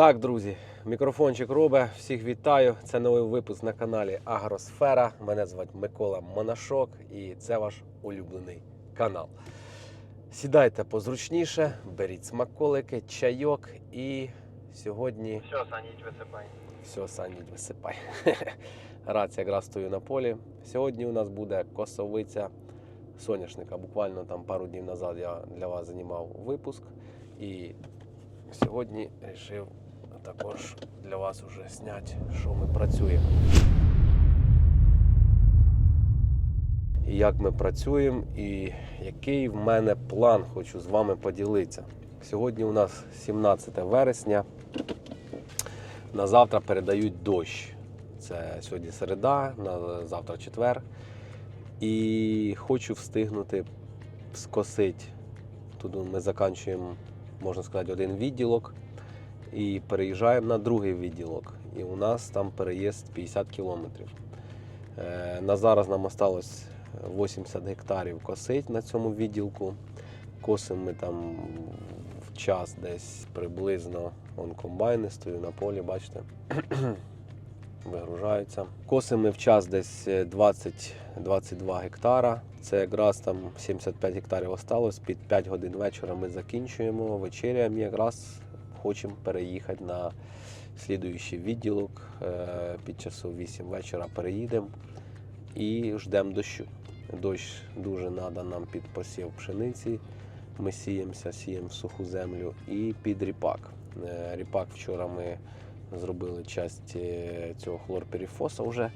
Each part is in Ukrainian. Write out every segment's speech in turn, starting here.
Так, друзі, мікрофончик робить. Всіх вітаю. Це новий випуск на каналі Агросфера. Мене звати Микола Монашок і це ваш улюблений канал. Сідайте позручніше, беріть смаколики, чайок і сьогодні Все, Саніч, висипай. все, Саніть, висипай. Рад якраз стою на полі. Сьогодні у нас буде косовиця соняшника. Буквально там пару днів назад я для вас знімав випуск. І сьогодні вирішив також для вас уже зняти, що ми працюємо. І як ми працюємо, і який в мене план хочу з вами поділитися. Сьогодні у нас 17 вересня. На завтра передають дощ. Це сьогодні середа, на завтра четвер. І хочу встигнути скосити. Тут ми закінчуємо, можна сказати, один відділок і переїжджаємо на другий відділок. І у нас там переїзд 50 кілометрів. Е, На зараз нам осталось 80 гектарів косить на цьому відділку. Косимо ми там в час десь приблизно вон комбайни стою на полі, бачите. Вигружаються. Косимо ми в час десь 20-22 гектара. Це якраз там 75 гектарів осталось. Під 5 годин вечора ми закінчуємо, вечеряємо якраз хочемо переїхати на слідуючий відділок. Е, Під часу 8 вечора переїдемо і ждемо дощу. Дощ дуже треба нам під посів пшениці. Ми сіємося, сіємо в суху землю і під ріпак. Е, Ріпак вчора ми зробили часть цього хлорперіфоса вже,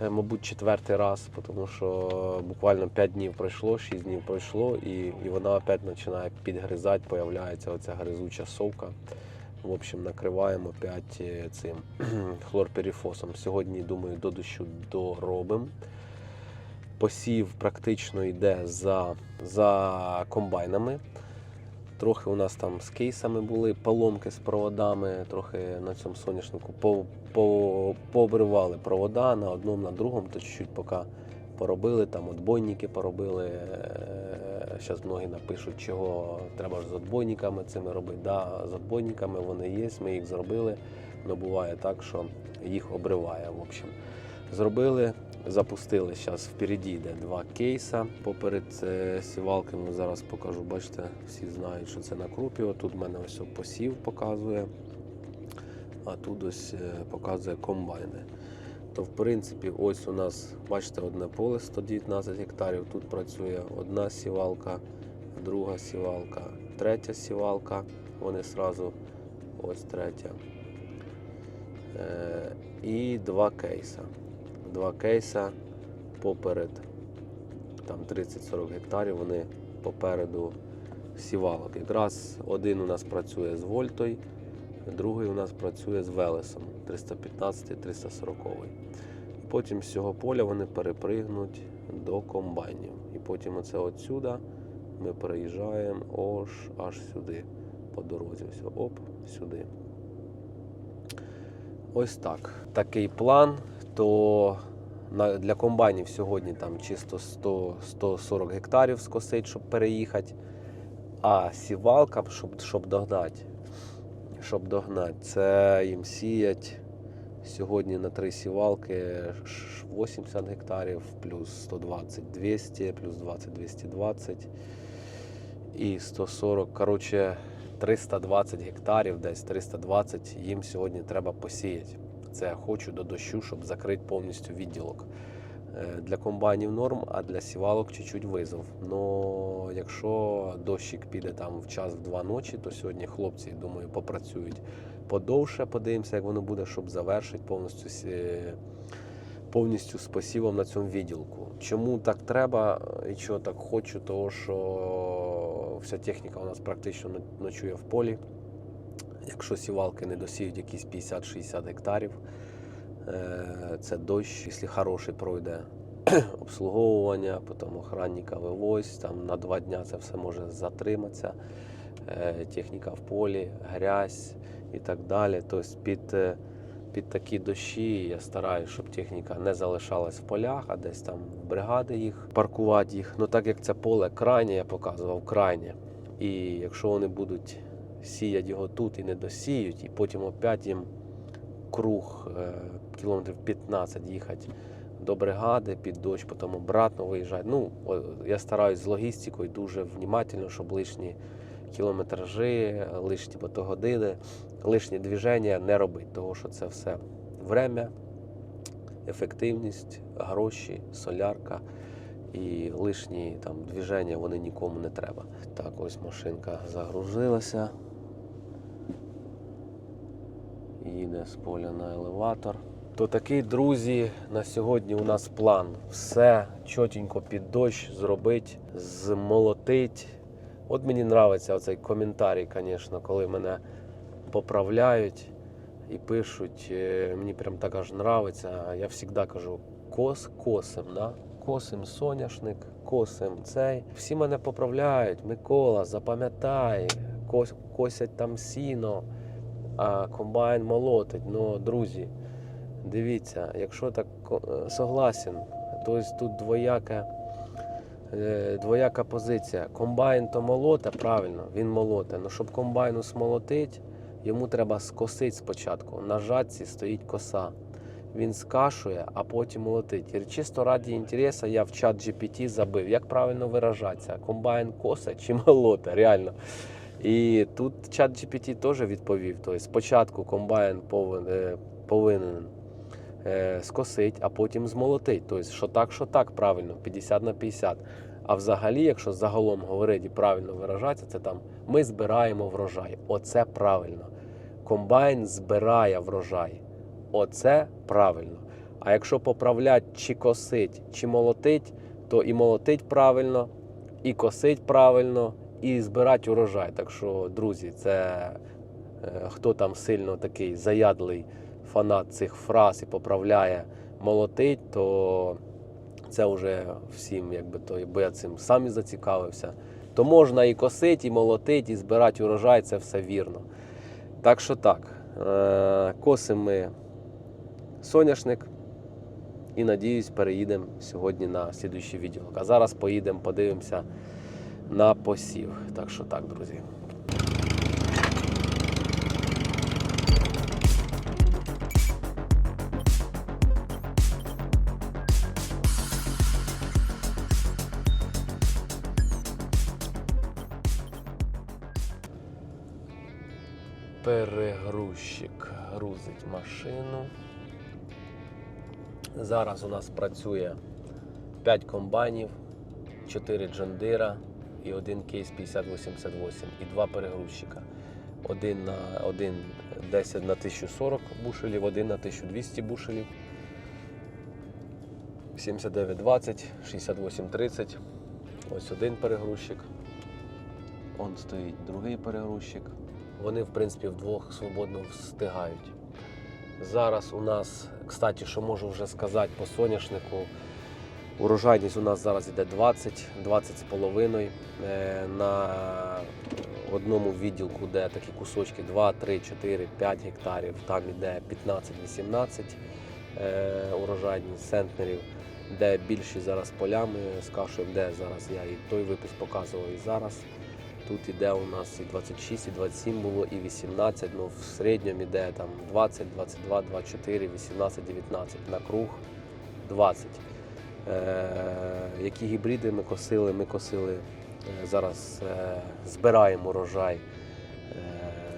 мабуть, четвертий раз, тому що буквально 5 днів пройшло, 6 днів пройшло, і, і вона опять починає підгризати, появляється оця гризуча совка. В общем, накриваємо опять е, цим хлорперіфосом. Сьогодні, думаю, до дощу доробимо. Посів практично йде за, за комбайнами. Трохи у нас там з кейсами були, поломки з проводами, трохи на цьому соняшнику по, по, пообривали провода на одному, на другому, то чуть-чуть поки поробили, там отбойники поробили. Зараз многі напишуть, чого треба ж з отбойниками цими робити. Да, з отбойниками вони є, ми їх зробили, але буває так, що їх обриває. В общем. Зробили, запустили. Зараз впереді йде два кейса. Поперед е, сівалками зараз покажу. Бачите, всі знають, що це на крупі. Тут в мене ось посів показує, а тут ось е, показує комбайни. То, в принципі, ось у нас, бачите, одне поле 119 гектарів. Тут працює одна сівалка, друга сівалка, третя сівалка. Вони сразу ось третя. Е, І два кейса. Два кейса поперед там 30-40 гектарів. Вони попереду сівалок. Якраз один у нас працює з Вольтою, другий у нас працює з Велесом 315-340. І потім з цього поля вони перепригнуть до комбайнів. І потім оце отсюда ми переїжджаємо аж, аж сюди, по дорозі. Ось, оп, сюди. Ось так. Такий план. То для комбайнів сьогодні там чисто 100, 140 гектарів скосить, щоб переїхати. А сівалка, щоб, щоб догнати, щоб догнати, це їм сіять сьогодні на три сівалки 80 гектарів, плюс 120 200, плюс 20 220 і 140. Коротше, 320 гектарів, десь 320 їм сьогодні треба посіяти. Це хочу до дощу, щоб закрити повністю відділок. Е, Для комбайнів норм, а для сівалок чуть-чуть визов. Но якщо дощик піде там в час в два ночі, то сьогодні хлопці, думаю, попрацюють подовше. Подивимося, як воно буде, щоб завершити повністю повністю з посівом на цьому відділку. Чому так треба і чого так хочу? Тому що вся техніка у нас практично ночує в полі. Якщо сівалки не досіють якісь 50-60 гектарів, е, це дощ, якщо хороший пройде обслуговування, потім охранника вивозь, там на два дня це все може затриматися. Е, Техніка в полі, грязь і так далі. Тобто під, е, під такі дощі я стараюся, щоб техніка не залишалась в полях, а десь там бригади їх паркувати їх. Ну так як це поле крайнє, я показував крайнє. І якщо вони будуть сіять його тут і не досіють, і потім опять їм круг е, кілометрів 15 їхати до бригади під дощ, потім обратно виїжджати. Ну, я стараюсь з логістикою дуже внимательно, щоб лишні кілометражі, лишні мотогодини, лишні движення не робити, тому що це все время, ефективність, гроші, солярка і лишні там движення вони нікому не треба. Так, ось машинка загрузилася. Їде з поля на елеватор. То такий, друзі, на сьогодні у нас план. Все чотенько під дощ зробити, змолотить. От мені подобається оцей коментарій, звісно, коли мене поправляють і пишуть. е, Мені прям так аж нравиться. Я завжди кажу кос косим, да? косим соняшник, косим цей. Всі мене поправляють. Микола, запам'ятай, кос, косять там сіно, а комбайн молотить. Ну, друзі, дивіться, якщо так е, согласен, то тут двояка. е, Двояка позиція. Комбайн то молоте, правильно, він молоте. Ну щоб комбайну смолотить, йому треба скосити спочатку. На жатці стоїть коса. Він скашує, а потім молотить. І чисто раді інтересу я в чат GPT забив, як правильно виражатися. Комбайн коса чи молоте, реально. І тут чат GPT теж відповів. Тобто спочатку комбайн повинен, е, е, скосить, а потім змолотить. Тобто, що так, що так, правильно, 50 на 50. А взагалі, якщо загалом говорити і правильно виражатися, це там ми збираємо врожай. Оце правильно. Комбайн збирає врожай. Оце правильно. А якщо поправлять чи косить, чи молотить, то і молотить правильно, і косить правильно, і збирати урожай. Так що, друзі, це е, хто там сильно такий заядлий фанат цих фраз і поправляє молотить, то це вже всім, якби то, бо я цим сам зацікавився. То можна і косити, і молотити, і збирати урожай, це все вірно. Так що так, е, косимо ми соняшник і надіюсь, переїдемо сьогодні на слідуючий відео. А зараз поїдемо, подивимося на посів. Так що так, друзі. Перегрузчик грузить машину. Зараз у нас працює 5 комбайнів, 4 джондира і один кейс 5088 і два перегрузчика. Один на один 10 на 1040 бушелів, один на 1200 бушелів. 7920, 6830. Ось один перегрузчик. Он стоїть другий перегрузчик. Вони, в принципі, вдвох свободно встигають. Зараз у нас, кстати, що можу вже сказати по соняшнику, урожайність у нас зараз йде 20, 20 з половиною. Е, На одному відділку, де такі кусочки 2, 3, 4, 5 гектарів, там йде 15-18 е, урожайність центнерів, де більші зараз полями з кашею, де зараз я і той випуск показував і зараз. Тут іде у нас і 26, і 27 було, і 18, ну в середньому іде там 20, 22, 24, 18, 19, на круг 20. Е, які гібриди ми косили? Ми косили е, зараз е, збираємо урожай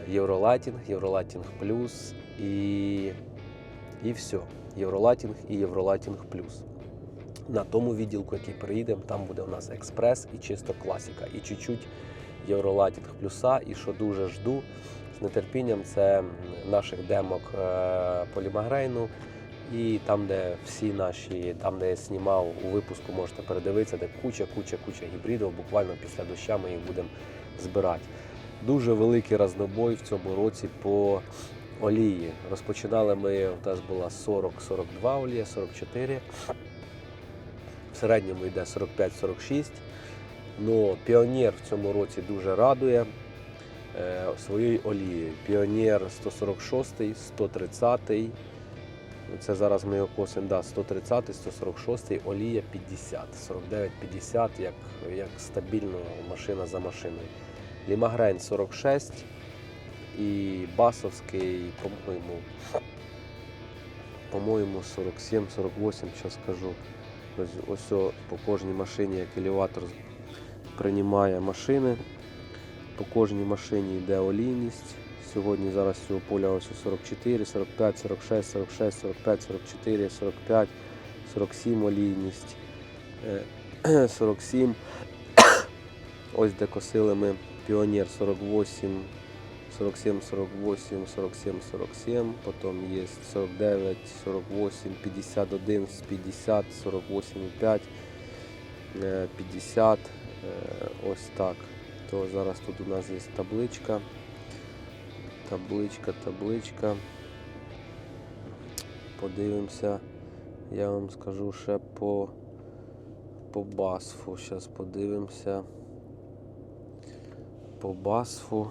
Євролатінг, Євролатінг плюс і, і все. Євролатінг і Євролатінг плюс. На тому відділку, який приїдемо, там буде у нас експрес і чисто класика, і чуть-чуть Євролатінг плюса. І що дуже жду з нетерпінням, це наших демок полімагрейну. І там, де всі наші, там, де я знімав у випуску, можете передивитися, де куча, куча, куча гібридів. Буквально після доща ми їх будемо збирати. Дуже великий разнобой в цьому році по олії. Розпочинали ми, у нас була 40-42 олія, 44. В середньому йде 45-46. Ну, Піонер в цьому році дуже радує е, своєю олією. Піонер 146, 130. Це зараз ми його косимо, да, 130, 146, олія 50, 49-50, як, як стабільно машина за машиною. Лімагрейн 46, і басовський, по-моєму, по-моєму, 47, 48, зараз скажу. Ось, ось по кожній машині як елеватор приймає машини. По кожній машині йде олійність. Сьогодні зараз цього поля ось 44, 45, 46, 46, 45, 44, 45, 47 олійність. Е, 47. Ось де косили ми Піонер 48, 47, 48, 47, 47. Потім є 49, 48, 51, 50, 48, 5, е, 50. е, Ось так. То зараз тут у нас є табличка. Табличка, табличка. Подивимося. Я вам скажу ще по, по басфу. Зараз подивимося. По басфу.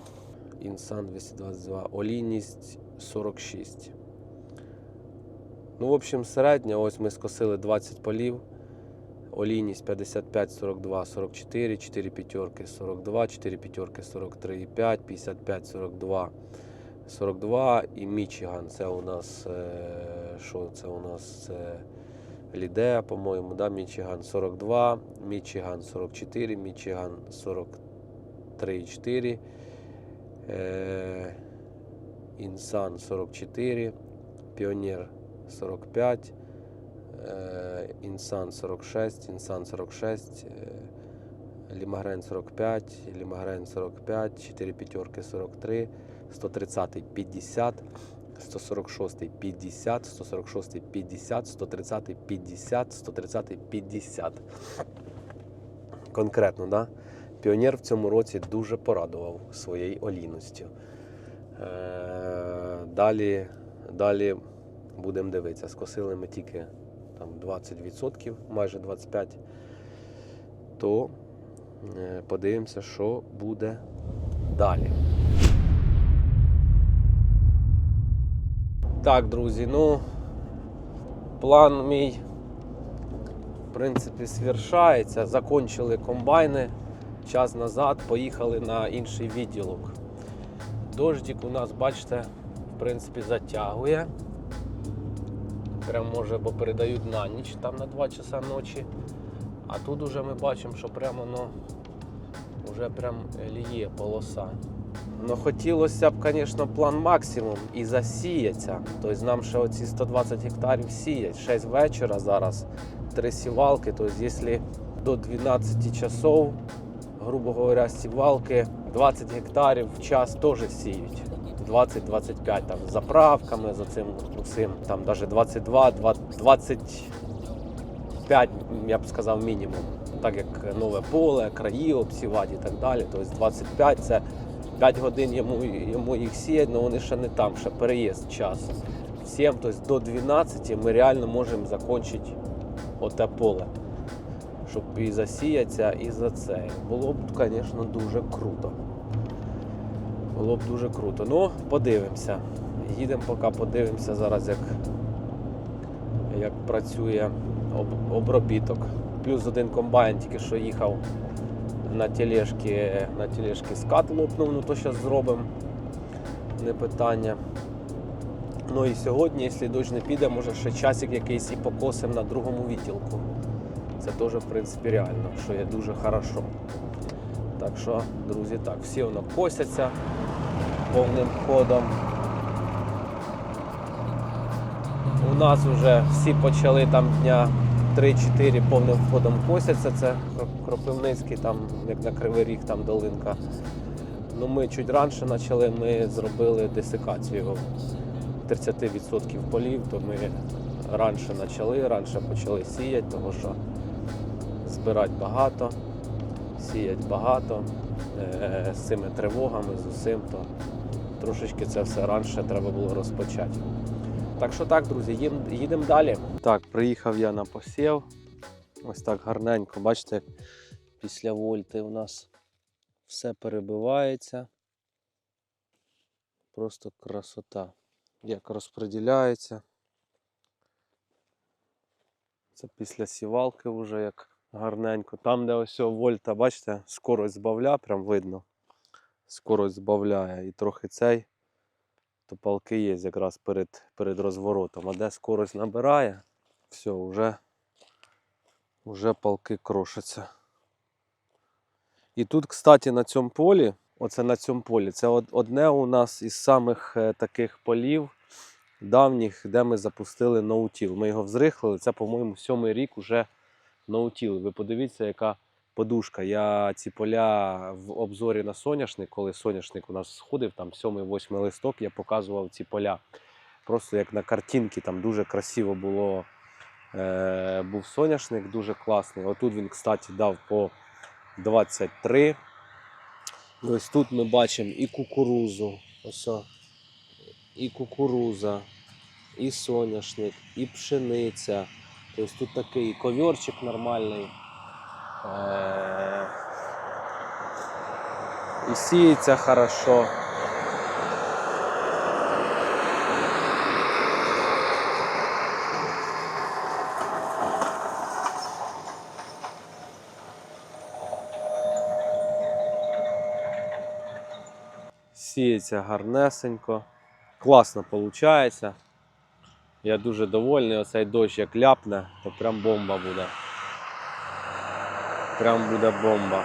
Інсан 222. Олійність 46. Ну, в общем, середня. Ось ми скосили 20 полів. Олійність 55, 42, 44, 4 п'ятерки 42, 4 п'ятерки 43, 5, 55, 42, 42 і Мічиган. Це у нас е, що це у нас це Лідея, по-моєму, да? Мічиган 42, Мічиган 44, Мічиган 43, 4, е, Інсан 44, Піонер 45. Е, Інсан 46, Інсан 46, е, Лімагрен 45, Лімагрен 45, 4 п'ятерки 43, 130 50, 146 50, 146 50, 130 50, 130 50. Конкретно, да? Піонер в цьому році дуже порадував своєю олійністю. Е, Далі, далі будемо дивитися. Скосили ми тільки там 20%, майже 25%, то е, подивимося, що буде далі. Так, друзі, ну план мій, в принципі, свершається. Закончили комбайни. Час назад поїхали на інший відділок. Дождик у нас, бачите, в принципі, затягує. Прям може, бо передають на ніч там на 2 часа ночі. А тут уже ми бачимо, що прямо ну, вже прям ліє полоса. Ну хотілося б, звісно, план максимум і засіяться. Тобто нам ще оці 120 гектарів сіять. 6 вечора зараз, 3 сівалки. Тобто, якщо до 12 часов, грубо говоря, сівалки 20 гектарів в час теж сіють. 20-25 там з заправками за цим усім, там навіть 22, 25, я б сказав, мінімум. Так як нове поле, краї обсівати і так далі. Тобто 25 це 5 годин йому, йому їх сіять, але вони ще не там, ще переїзд часу. 7, тобто до 12 ми реально можемо закінчити оте поле. Щоб і засіятися, і за це. Було б, звісно, дуже круто. Було б дуже круто. Ну, подивимося. Їдемо поки подивимося зараз, як, як працює об, обробіток. Плюс один комбайн тільки що їхав на тележки, на тележки скат лопнув, ну то зараз зробимо. Не питання. Ну і сьогодні, якщо дощ не піде, може ще часик якийсь і покосимо на другому відділку. Це теж, в принципі, реально, що є дуже хорошо. Так що, друзі, так, всі воно косяться повним ходом. У нас вже всі почали там дня 3-4 повним ходом косяться. Це Кропивницький, там, як на Кривий Ріг, там долинка. Ну, ми чуть раніше почали, ми зробили десикацію 30% полів, то ми раніше почали, раніше почали сіяти, тому що збирати багато, сіять багато. Е, З цими тривогами, з усім, то трошечки це все раніше треба було розпочати. Так що так, друзі, їдемо далі. Так, приїхав я на посів. Ось так гарненько. Бачите, після вольти у нас все перебивається. Просто красота. Як розподіляється. Це після сівалки вже як гарненько. Там, де ось вольта, бачите, скорость збавляє, прям видно. Скорость збавляє. І трохи цей то палки є якраз перед, перед розворотом. А де скорость набирає, все, вже, вже палки крошаться. І тут, кстати, на цьому полі, оце на цьому полі, це одне у нас із самих е, таких полів давніх, де ми запустили ноутіл. Ми його взрихлили. Це, по-моєму, сьомий рік уже ноутіл. Ви подивіться, яка подушка. Я ці поля в обзорі на соняшник, коли соняшник у нас сходив, там 7-8 листок, я показував ці поля. Просто як на картинці, там дуже красиво було. Е, був соняшник, дуже класний. Отут він, кстати, дав по 23. Ось тут ми бачимо і кукурузу. Ось. І кукуруза, і соняшник, і пшениця. Тобто тут такий ковірчик нормальний. Е, І сіється хорошо. Сіється гарнесенько. Класно виходить. Я дуже довольний. Оцей дощ як ляпне, то прям бомба буде. Прям буде бомба.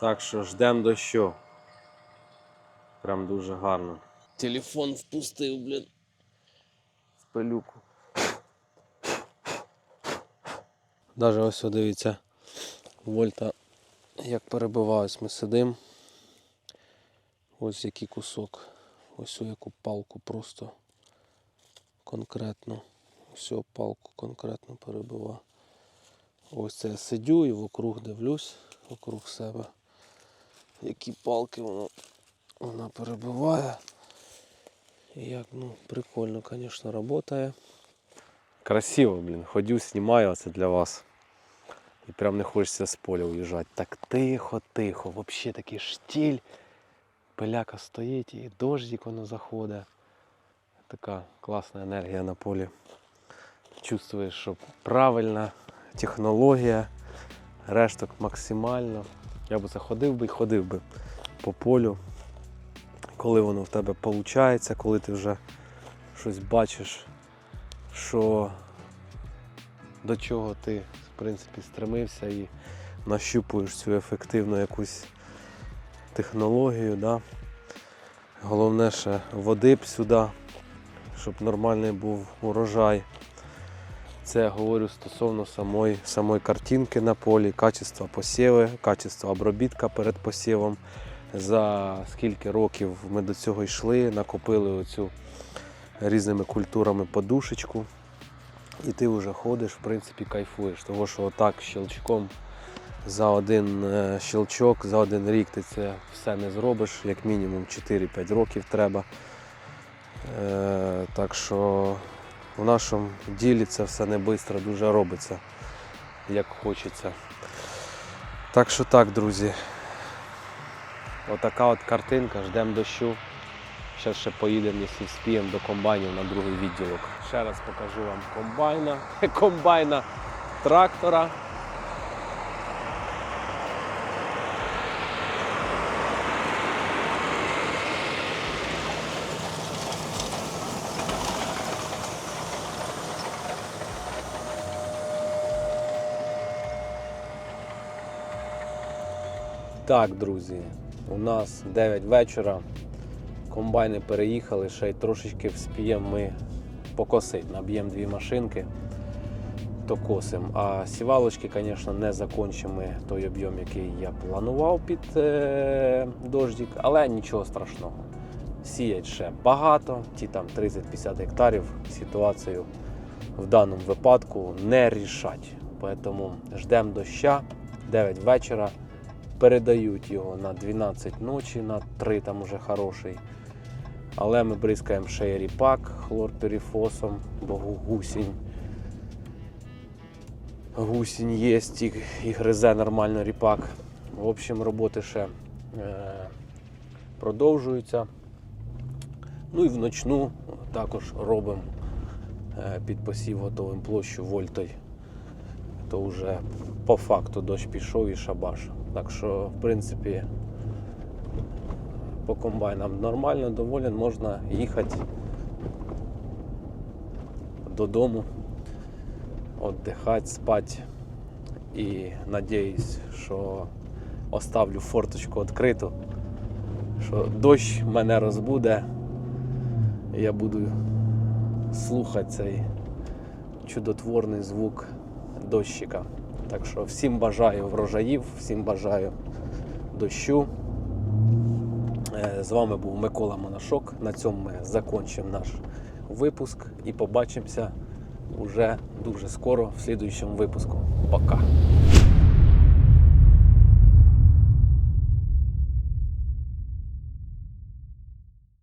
Так що ждемо дощу. Прям дуже гарно. Телефон впустив, блін. В пилюку. Даже ось дивіться. Вольта як перебиваюсь, ми сидимо. Ось який кусок. Ось у яку палку просто конкретно. Ось палку конкретно перебива. Ось це я сидю і вокруг дивлюсь, вокруг себе. Які палки воно, вона перебиває. Як, ну, прикольно, звісно, працює. Красиво, блін. Ходю, знімаю це для вас. І прям не хочеться з поля уїжджати. Так тихо, тихо. Взагалі такий штіль. Пиляка стоїть і дождик воно заходить. Така класна енергія на полі. Чувствуєш, що правильна технологія, решток максимально. Я б заходив би і ходив би по полю, коли воно в тебе виходить, коли ти вже щось бачиш, що до чого ти в принципі стремився і нащупуєш цю ефективну якусь технологію. Да? Головне ще води б сюди, щоб нормальний був урожай. Це я говорю стосовно самої, самої картинки на полі, качества посіви, качества обробітка перед посівом. За скільки років ми до цього йшли, накопили оцю різними культурами подушечку. І ти вже ходиш, в принципі, кайфуєш. Тому що отак щелчком за один е, щелчок, за один рік ти це все не зробиш, як мінімум 4-5 років треба. Е, так що в нашому ділі це все не швидко дуже робиться, як хочеться. Так що так, друзі. Отака от картинка, ждемо дощу. Зараз ще поїдемо, якщо вспіємо, до комбайнів на другий відділок. Ще раз покажу вам комбайна, комбайна трактора. Так, друзі, у нас 9 вечора. Комбайни переїхали, ще й трошечки вспіємо ми покосити. Наб'ємо дві машинки, то косимо. А сівалочки, звісно, не закінчимо той об'єм, який я планував під е- дождик, але нічого страшного. Сіять ще багато, ті там 30-50 гектарів ситуацію в даному випадку не рішать. Тому ждемо доща 9 вечора передають його на 12 ночі, на 3 там уже хороший. Але ми бризкаємо ще ріпак хлорперіфосом, бо гу- гусінь. гусінь є, і, і гризе нормально ріпак. В общем, роботи ще е, продовжуються. Ну і вночну також робимо е, під посів готовим площу вольтой. То вже по факту дощ пішов і шабаш. Так що, в принципі, по комбайнам нормально, доволен, можна їхати додому, віддихати, спати. І надіюсь, що оставлю форточку відкриту, що дощ мене розбуде. Я буду слухати цей чудотворний звук дощика. Так що всім бажаю врожаїв, всім бажаю дощу. Е, З вами був Микола Монашок. На цьому ми закінчимо наш випуск і побачимося уже дуже скоро в слідуючому випуску. Пока!